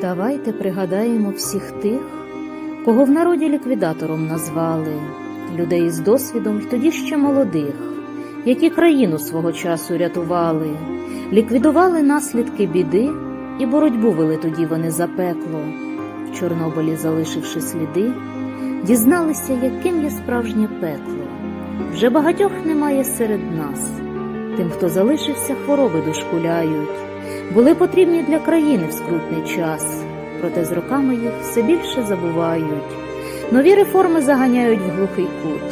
Давайте пригадаємо всіх тих, кого в народі ліквідатором назвали, людей з досвідом й тоді ще молодих, які країну свого часу рятували, ліквідували наслідки біди і боротьбу вели тоді вони за пекло. В Чорнобилі, залишивши сліди, дізналися, яким є справжнє пекло. Вже багатьох немає серед нас. Тим, хто залишився, хвороби дошкуляють, були потрібні для країни в скрутний час, проте з роками їх все більше забувають. Нові реформи заганяють в глухий кут.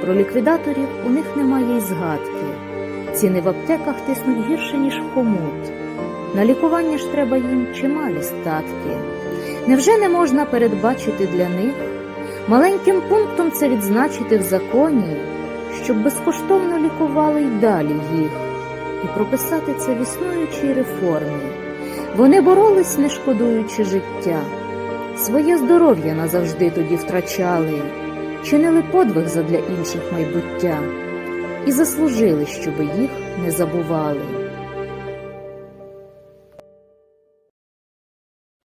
Про ліквідаторів у них немає й згадки. Ціни в аптеках тиснуть гірше, ніж в хомут. На лікування ж треба їм чималі статки. Невже не можна передбачити для них маленьким пунктом це відзначити в законі, щоб безкоштовно лікували й далі їх, і прописати це в існуючій реформі. Вони боролись, не шкодуючи життя, своє здоров'я назавжди тоді втрачали, чинили подвиг задля інших майбуття і заслужили, щоби їх не забували.